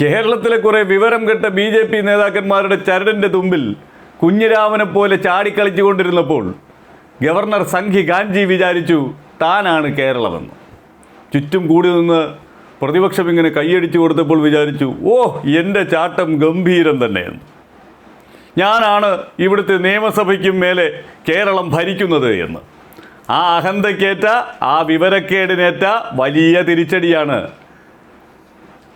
കേരളത്തിലെ കുറേ വിവരം കെട്ട ബി ജെ പി നേതാക്കന്മാരുടെ ചരടിന്റെ തുമ്പിൽ കുഞ്ഞിരാമനെ പോലെ ചാടിക്കളിച്ചു കൊണ്ടിരുന്നപ്പോൾ ഗവർണർ സംഘി ഗാന്ധി വിചാരിച്ചു താനാണ് കേരളമെന്ന്. ചുറ്റും കൂടി നിന്ന് പ്രതിപക്ഷം ഇങ്ങനെ കൈയടിച്ചു കൊടുത്തപ്പോൾ വിചാരിച്ചു ഓ എന്റെ ചാട്ടം ഗംഭീരം തന്നെയെന്ന്. ഞാനാണ് ഇവിടുത്തെ നിയമസഭയ്ക്കും മേലെ കേരളം ഭരിക്കുന്നത് എന്ന്. ആ അഹന്തക്കേറ്റ ആ വിവരക്കേടിനേറ്റ വലിയ തിരിച്ചടിയാണ്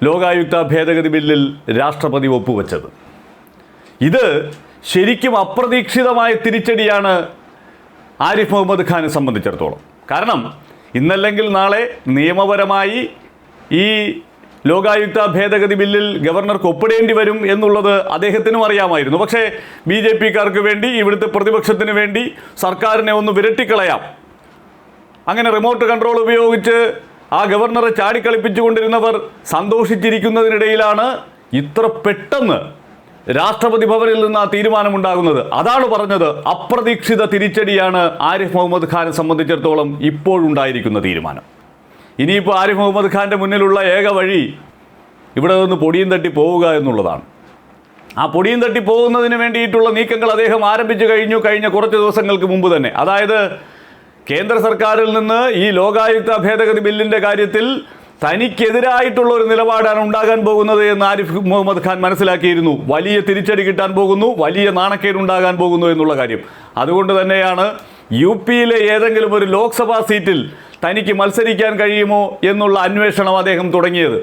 ലോകായുക്ത ഭേദഗതി ബില്ലിൽ രാഷ്ട്രപതി ഒപ്പുവെച്ചത്. ഇത് ശരിക്കും അപ്രതീക്ഷിതമായ തിരിച്ചടിയാണ് ആരിഫ് മുഹമ്മദ് ഖാനെ സംബന്ധിച്ചിടത്തോളം. കാരണം ഇന്നല്ലെങ്കിൽ നാളെ നിയമപരമായി ഈ ലോകായുക്ത ഭേദഗതി ബില്ലിൽ ഗവർണർക്ക് ഒപ്പിടേണ്ടി വരും എന്നുള്ളത് അദ്ദേഹത്തിനും അറിയാമായിരുന്നു. പക്ഷേ ബി ജെ പിക്കാർക്ക് വേണ്ടി ഇവിടുത്തെ പ്രതിപക്ഷത്തിന് വേണ്ടി സർക്കാരിനെ ഒന്ന് വിരട്ടിക്കളയാം. അങ്ങനെ റിമോട്ട് കൺട്രോൾ ഉപയോഗിച്ച് ആ ഗവർണറെ ചാടിക്കളിപ്പിച്ചുകൊണ്ടിരുന്നവർ സന്തോഷിച്ചിരിക്കുന്നതിനിടയിലാണ് ഇത്ര പെട്ടെന്ന് രാഷ്ട്രപതി ഭവനിൽ നിന്ന് ആ തീരുമാനമുണ്ടാകുന്നത്. അതാണ് പറഞ്ഞത് അപ്രതീക്ഷിത തിരിച്ചടിയാണ് ആരിഫ് മുഹമ്മദ് ഖാനെ സംബന്ധിച്ചിടത്തോളം ഇപ്പോഴുണ്ടായിരിക്കുന്ന തീരുമാനം. ഇനിയിപ്പോൾ ആരിഫ് മുഹമ്മദ് ഖാന്റെ മുന്നിലുള്ള ഏക വഴി ഇവിടെ നിന്ന് പൊടിയും തട്ടി പോവുക എന്നുള്ളതാണ്. ആ പൊടിയും തട്ടി പോകുന്നതിന് വേണ്ടിയിട്ടുള്ള നീക്കങ്ങൾ അദ്ദേഹം ആരംഭിച്ചു കഴിഞ്ഞു കഴിഞ്ഞ കുറച്ച് ദിവസങ്ങൾക്ക് മുമ്പ് തന്നെ. അതായത് കേന്ദ്ര സർക്കാരിൽ നിന്ന് ഈ ലോകായുക്ത ഭേദഗതി ബില്ലിന്റെ കാര്യത്തിൽ തനിക്കെതിരായിട്ടുള്ള ഒരു നിലപാടാണ് ഉണ്ടാകാൻ പോകുന്നത് എന്ന് ആരിഫ് മുഹമ്മദ് ഖാൻ മനസ്സിലാക്കിയിരുന്നു. വലിയ തിരിച്ചടി കിട്ടാൻ പോകുന്നു വലിയ നാണക്കേടുണ്ടാകാൻ പോകുന്നു എന്നുള്ള കാര്യം. അതുകൊണ്ട് തന്നെയാണ് യു പിയിലെ ഏതെങ്കിലും ഒരു ലോക്സഭാ സീറ്റിൽ തനിക്ക് മത്സരിക്കാൻ കഴിയുമോ എന്നുള്ള അന്വേഷണം അദ്ദേഹം തുടങ്ങിയത്.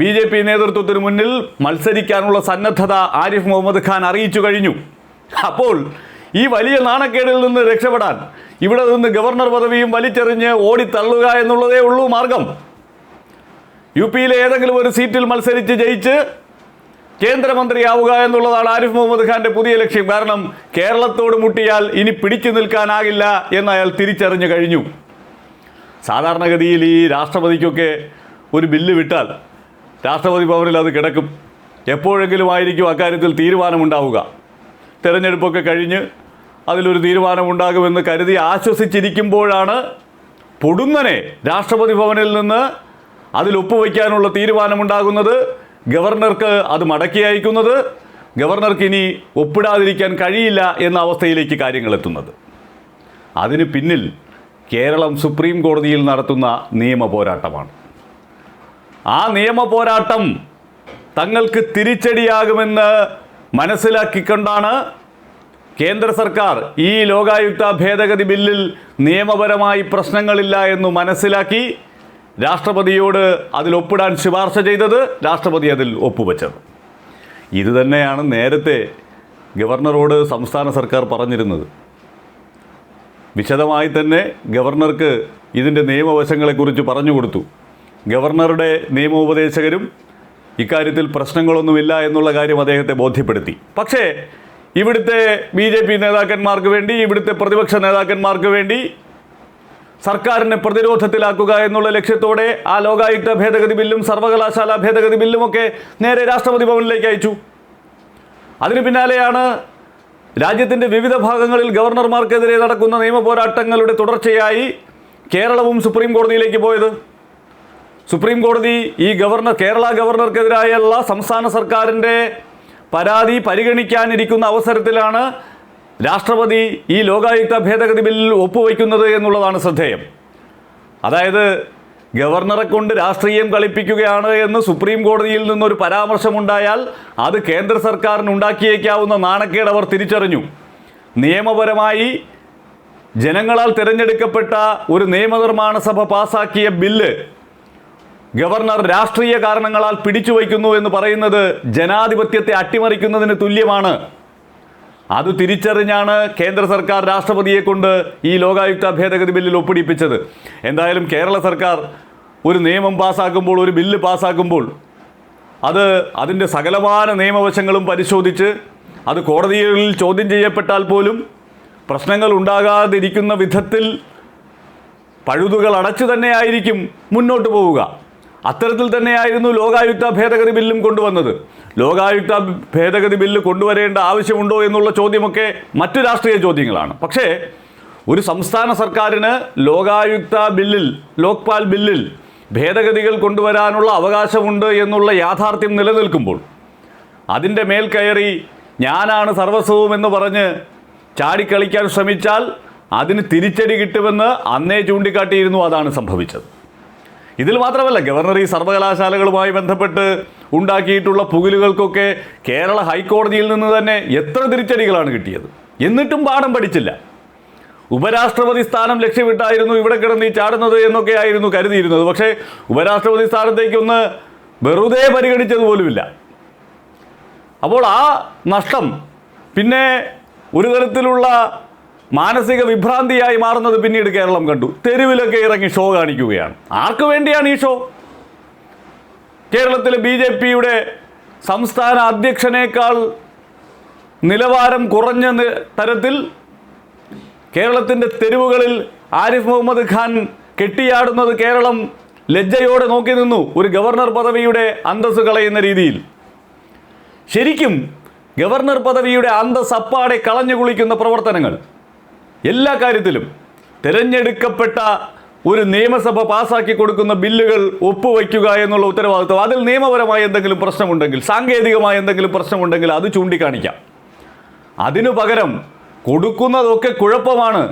ബി ജെ പി നേതൃത്വത്തിന് മുന്നിൽ മത്സരിക്കാനുള്ള സന്നദ്ധത ആരിഫ് മുഹമ്മദ് ഖാൻ അറിയിച്ചു കഴിഞ്ഞു. അപ്പോൾ ഈ വലിയ നാണക്കേടിൽ നിന്ന് രക്ഷപ്പെടാൻ ഇവിടെ നിന്ന് ഗവർണർ പദവിയും വലിച്ചെറിഞ്ഞ് ഓടിത്തള്ളുക എന്നുള്ളതേ ഉള്ളൂ മാർഗം. യു പിയിലെ ഏതെങ്കിലും ഒരു സീറ്റിൽ മത്സരിച്ച് ജയിച്ച് കേന്ദ്രമന്ത്രിയാവുക എന്നുള്ളതാണ് ആരിഫ് മുഹമ്മദ് ഖാന്റെ പുതിയ ലക്ഷ്യം. കാരണം കേരളത്തോട് മുട്ടിയാൽ ഇനി പിടിച്ചു നിൽക്കാനാകില്ല എന്ന് അയാൾ തിരിച്ചറിഞ്ഞു കഴിഞ്ഞു. സാധാരണഗതിയിൽ ഈ രാഷ്ട്രപതിക്കൊക്കെ ഒരു ബില്ല് വിട്ടാൽ രാഷ്ട്രപതി ഭവനിൽ അത് കിടക്കും. എപ്പോഴെങ്കിലും ആയിരിക്കും അക്കാര്യത്തിൽ തീരുമാനമുണ്ടാവുക. തെരഞ്ഞെടുപ്പൊക്കെ കഴിഞ്ഞ് അതിലൊരു തീരുമാനമുണ്ടാകുമെന്ന് കരുതി ആശ്വസിച്ചിരിക്കുമ്പോഴാണ് പൊടുന്നനെ രാഷ്ട്രപതി ഭവനിൽ നിന്ന് അതിൽ ഒപ്പുവയ്ക്കാനുള്ള തീരുമാനമുണ്ടാകുന്നത്. ഗവർണർക്ക് അത് മടക്കി അയക്കുന്നത്. ഗവർണർക്ക് ഇനി ഒപ്പിടാതിരിക്കാൻ കഴിയില്ല എന്ന അവസ്ഥയിലേക്ക് കാര്യങ്ങൾ എത്തുന്നത്. അതിന് പിന്നിൽ കേരളം സുപ്രീം കോടതിയിൽ നടത്തുന്ന നിയമ പോരാട്ടമാണ്. ആ നിയമ പോരാട്ടം തങ്ങൾക്ക് തിരിച്ചടിയാകുമെന്ന് മനസ്സിലാക്കിക്കൊണ്ടാണ് കേന്ദ്ര സർക്കാർ ഈ ലോകായുക്ത ഭേദഗതി ബില്ലിൽ നിയമപരമായി പ്രശ്നങ്ങളില്ല എന്നു മനസ്സിലാക്കി രാഷ്ട്രപതിയോട് അതിൽ ഒപ്പിടാൻ ശുപാർശ ചെയ്തത് രാഷ്ട്രപതി അതിൽ ഒപ്പുവെച്ചത്. ഇതുതന്നെയാണ് നേരത്തെ ഗവർണറോട് സംസ്ഥാന സർക്കാർ പറഞ്ഞിരുന്നത്. വിശദമായി തന്നെ ഗവർണർക്ക് ഇതിന്റെ നിയമവശങ്ങളെക്കുറിച്ച് പറഞ്ഞു കൊടുത്തു. ഗവർണറുടെ നിയമോപദേശകരും ഇക്കാര്യത്തിൽ പ്രശ്നങ്ങളൊന്നുമില്ല എന്നുള്ള കാര്യം അദ്ദേഹത്തെ ബോധ്യപ്പെടുത്തി. പക്ഷേ ഇവിടുത്തെ ബി ജെ പി നേതാക്കന്മാർക്ക് വേണ്ടി ഇവിടുത്തെ പ്രതിപക്ഷ നേതാക്കന്മാർക്ക് വേണ്ടി സർക്കാരിനെ പ്രതിരോധത്തിലാക്കുക എന്നുള്ള ലക്ഷ്യത്തോടെ ആ ലോകായുക്ത ഭേദഗതി ബില്ലും സർവകലാശാല ഭേദഗതി ബില്ലും ഒക്കെ നേരെ രാഷ്ട്രപതി ഭവനിലേക്ക് അയച്ചു. അതിനു പിന്നാലെയാണ് രാജ്യത്തിന്റെ വിവിധ ഭാഗങ്ങളിൽ ഗവർണർമാർക്കെതിരെ നടക്കുന്ന നിയമപോരാട്ടങ്ങളുടെ തുടർച്ചയായി കേരളവും സുപ്രീം കോടതിയിലേക്ക് പോയത്. സുപ്രീം കോടതി ഈ ഗവർണർ കേരള ഗവർണർക്കെതിരായുള്ള സംസ്ഥാന സർക്കാരിന്റെ പരാതി പരിഗണിക്കാനിരിക്കുന്ന അവസരത്തിലാണ് രാഷ്ട്രപതി ഈ ലോകായുക്ത ഭേദഗതി ബില്ലിൽ ഒപ്പുവയ്ക്കുന്നത് എന്നുള്ളതാണ് ശ്രദ്ധേയം. അതായത് ഗവർണറെ കൊണ്ട് രാഷ്ട്രീയം കളിപ്പിക്കുകയാണ് എന്ന് സുപ്രീം കോടതിയിൽ നിന്നൊരു പരാമർശമുണ്ടായാൽ അത് കേന്ദ്ര സർക്കാരിന് ഉണ്ടാക്കിയേക്കാവുന്ന നാണക്കേട് അവർ തിരിച്ചറിഞ്ഞു. നിയമപരമായി ജനങ്ങളാൽ തിരഞ്ഞെടുക്കപ്പെട്ട ഒരു നിയമനിർമ്മാണ സഭ പാസാക്കിയ ബില്ല് ഗവർണർ രാഷ്ട്രീയ കാരണങ്ങളാൽ പിടിച്ചു വയ്ക്കുന്നു എന്ന് പറയുന്നത് ജനാധിപത്യത്തെ അട്ടിമറിക്കുന്നതിന് തുല്യമാണ്. അത് തിരിച്ചറിഞ്ഞാണ് കേന്ദ്ര സർക്കാർ രാഷ്ട്രപതിയെ കൊണ്ട് ഈ ലോകായുക്ത ഭേദഗതി ബില്ലിൽ ഒപ്പിടിപ്പിച്ചത്. എന്തായാലും കേരള സർക്കാർ ഒരു നിയമം പാസ്സാക്കുമ്പോൾ ഒരു ബില്ല് പാസ്സാക്കുമ്പോൾ അത് അതിന്റെ സകലമാന നിയമവശങ്ങളും പരിശോധിച്ച് അത് കോടതികളിൽ ചോദ്യം ചെയ്യപ്പെട്ടാൽ പോലും പ്രശ്നങ്ങൾ ഉണ്ടാകാതിരിക്കുന്ന വിധത്തിൽ പഴുതുകൾ അടച്ചു തന്നെയായിരിക്കും മുന്നോട്ട് പോവുക. അത്തരത്തിൽ തന്നെയായിരുന്നു ലോകായുക്ത ഭേദഗതി ബില്ലും കൊണ്ടുവന്നത്. ലോകായുക്ത ഭേദഗതി ബില്ല് കൊണ്ടുവരേണ്ട ആവശ്യമുണ്ടോ എന്നുള്ള ചോദ്യമൊക്കെ മറ്റു രാഷ്ട്രീയ ചോദ്യങ്ങളാണ്. പക്ഷേ ഒരു സംസ്ഥാന സർക്കാരിന് ലോകായുക്ത ബില്ലിൽ ലോക്പാൽ ബില്ലിൽ ഭേദഗതികൾ കൊണ്ടുവരാനുള്ള അവകാശമുണ്ട് എന്നുള്ള യാഥാർത്ഥ്യം നിലനിൽക്കുമ്പോൾ അതിന്റെ മേൽ കയറി ഞാനാണ് സർവസ്വവും എന്ന് പറഞ്ഞ് ചാടിക്കളിക്കാൻ ശ്രമിച്ചാൽ അതിന് തിരിച്ചടി കിട്ടുമെന്ന് അന്നേ ചൂണ്ടിക്കാട്ടിയിരുന്നു അതാണ് സംഭവിച്ചത്. ഇതിൽ മാത്രമല്ല ഗവർണർ ഈ സർവകലാശാലകളുമായി ബന്ധപ്പെട്ട് ഉണ്ടാക്കിയിട്ടുള്ള പുകിലുകൾക്കൊക്കെ കേരള ഹൈക്കോടതിയിൽ നിന്ന് തന്നെ എത്ര തിരിച്ചടികളാണ് കിട്ടിയത്? എന്നിട്ടും പാഠം പഠിച്ചില്ല. ഉപരാഷ്ട്രപതി സ്ഥാനം ലക്ഷ്യമിട്ടായിരുന്നു ഇവിടെ കിടന്ന് ചാടുന്നത് എന്നൊക്കെ ആയിരുന്നു കരുതിയിരുന്നത്. പക്ഷേ ഉപരാഷ്ട്രപതി സ്ഥാനത്തേക്കൊന്ന് വെറുതെ പരിഗണിച്ചത് പോലുമില്ല. അപ്പോൾ ആ നഷ്ടം പിന്നെ ഒരു തരത്തിലുള്ള മാനസിക വിഭ്രാന്തിയായി മാറുന്നത് പിന്നീട് കേരളം കണ്ടു. തെരുവിലൊക്കെ ഇറങ്ങി ഷോ കാണിക്കുകയാണ്. ആർക്ക് വേണ്ടിയാണ് ഈ ഷോ? കേരളത്തിലെ ബി ജെ പിയുടെ സംസ്ഥാന അധ്യക്ഷനേക്കാൾ നിലവാരം കുറഞ്ഞ തരത്തിൽ കേരളത്തിന്റെ തെരുവുകളിൽ ആരിഫ് മുഹമ്മദ് ഖാൻ കെട്ടിയാടുന്നത് കേരളം ലജ്ജയോടെ നോക്കി നിന്നു. ഒരു ഗവർണർ പദവിയുടെ അന്തസ്സ് കളയുന്ന രീതിയിൽ. ശരിക്കും ഗവർണർ പദവിയുടെ അന്തസ്സപ്പാടെ കളഞ്ഞു കുളിക്കുന്ന പ്രവർത്തനങ്ങൾ. എല്ലാ കാര്യത്തിലും തിരഞ്ഞെടുക്കപ്പെട്ട ഒരു നിയമസഭ പാസാക്കി കൊടുക്കുന്ന ബില്ലുകൾ ഒപ്പുവയ്ക്കുക എന്നുള്ള ഉത്തരവാദിത്വം. അതിൽ നിയമപരമായ എന്തെങ്കിലും പ്രശ്നമുണ്ടെങ്കിൽ സാങ്കേതികമായ എന്തെങ്കിലും പ്രശ്നമുണ്ടെങ്കിൽ അത് ചൂണ്ടിക്കാണിക്കാം. അതിനു പകരം കൊടുക്കുന്നതൊക്കെ കുഴപ്പമാണ്.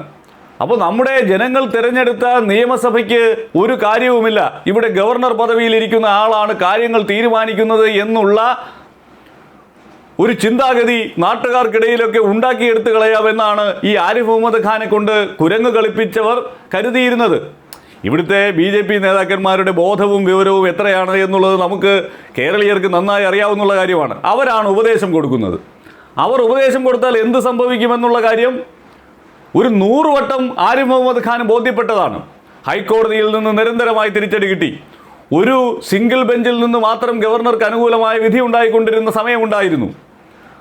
അപ്പോൾ നമ്മുടെ ജനങ്ങൾ തിരഞ്ഞെടുത്ത നിയമസഭയ്ക്ക് ഒരു കാര്യവുമില്ല. ഇവിടെ ഗവർണർ പദവിയിലിരിക്കുന്ന ആളാണ് കാര്യങ്ങൾ തീരുമാനിക്കുന്നത് എന്നുള്ള ഒരു ചിന്താഗതി നാട്ടുകാർക്കിടയിലൊക്കെ ഉണ്ടാക്കിയെടുത്ത് കളയാമെന്നാണ് ഈ ആരിഫ് മുഹമ്മദ് ഖാനെ കൊണ്ട് കുരങ്ങ് കളിപ്പിച്ചവർ കരുതിയിരുന്നത്. ഇവിടുത്തെ ബി ജെ പി നേതാക്കന്മാരുടെ ബോധവും വിവരവും എത്രയാണ് എന്നുള്ളത് നമുക്ക് കേരളീയർക്ക് നന്നായി അറിയാവുന്ന കാര്യമാണ്. അവരാണ് ഉപദേശം കൊടുക്കുന്നത്. അവർ ഉപദേശം കൊടുത്താൽ എന്ത് സംഭവിക്കുമെന്നുള്ള കാര്യം ഒരു നൂറുവട്ടം ആരിഫ് മുഹമ്മദ് ഖാൻ ബോധ്യപ്പെട്ടതാണ്. ഹൈക്കോടതിയിൽ നിന്ന് നിരന്തരമായി തിരിച്ചടി കിട്ടി. ഒരു സിംഗിൾ ബെഞ്ചിൽ നിന്ന് മാത്രം ഗവർണർക്ക് അനുകൂലമായ വിധി ഉണ്ടായിക്കൊണ്ടിരുന്ന സമയമുണ്ടായിരുന്നു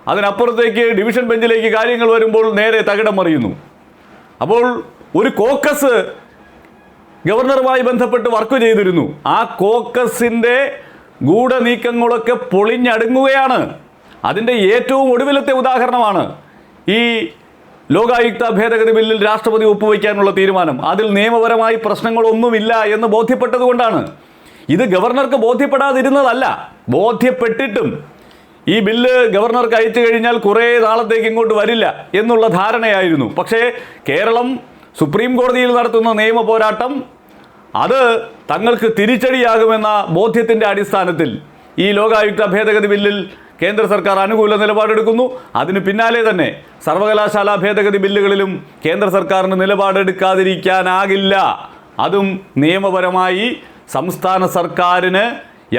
അതിനപ്പുറത്തേക്ക് ഡിവിഷൻ ബെഞ്ചിലേക്ക് കാര്യങ്ങൾ വരുമ്പോൾ നേരെ തകിടം മറിയുന്നു. അപ്പോൾ ഒരു കോക്കസ് ഗവർണറുമായി ബന്ധപ്പെട്ട് വർക്ക് ചെയ്തിരുന്നു. ആ കോക്കസിന്റെ ഗൂഢനീക്കങ്ങളൊക്കെ പൊളിഞ്ഞടുങ്ങുകയാണ്. അതിന്റെ ഏറ്റവും ഒടുവിലത്തെ ഉദാഹരണമാണ് ഈ ലോകായുക്ത ഭേദഗതി ബില്ലിൽ രാഷ്ട്രപതി ഒപ്പുവയ്ക്കാനുള്ള തീരുമാനം. അതിൽ നിയമപരമായി പ്രശ്നങ്ങളൊന്നുമില്ല എന്ന് ബോധ്യപ്പെട്ടതുകൊണ്ടാണ്. ഇത് ഗവർണർക്ക് ബോധ്യപ്പെടാതിരുന്നതല്ല. ബോധ്യപ്പെട്ടിട്ടും ഈ ബില്ല് ഗവർണർക്ക് അയച്ചു കഴിഞ്ഞാൽ കുറേ നാളത്തേക്ക് ഇങ്ങോട്ട് വരില്ല എന്നുള്ള ധാരണയായിരുന്നു. പക്ഷേ കേരളം സുപ്രീം കോടതിയിൽ നടത്തുന്ന നിയമ പോരാട്ടം അത് തങ്ങൾക്ക് തിരിച്ചടിയാകുമെന്ന ബോധ്യത്തിന്റെ അടിസ്ഥാനത്തിൽ ഈ ലോകായുക്ത ഭേദഗതി ബില്ലിൽ കേന്ദ്ര സർക്കാർ അനുകൂല നിലപാടെടുക്കുന്നു. അതിന് പിന്നാലെ തന്നെ സർവകലാശാല ഭേദഗതി ബില്ലുകളിലും കേന്ദ്ര സർക്കാരിന് നിലപാടെടുക്കാതിരിക്കാനാകില്ല. അതും നിയമപരമായി സംസ്ഥാന സർക്കാരിന്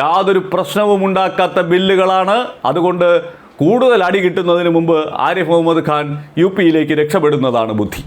യാതൊരു പ്രശ്നവും ഉണ്ടാക്കാത്ത ബില്ലുകളാണ്. അതുകൊണ്ട് കൂടുതൽ അടി കിട്ടുന്നതിന് മുമ്പ് ആരിഫ് മുഹമ്മദ് ഖാൻ യു പിയിലേക്ക് രക്ഷപ്പെടുന്നതാണ് ബുദ്ധി.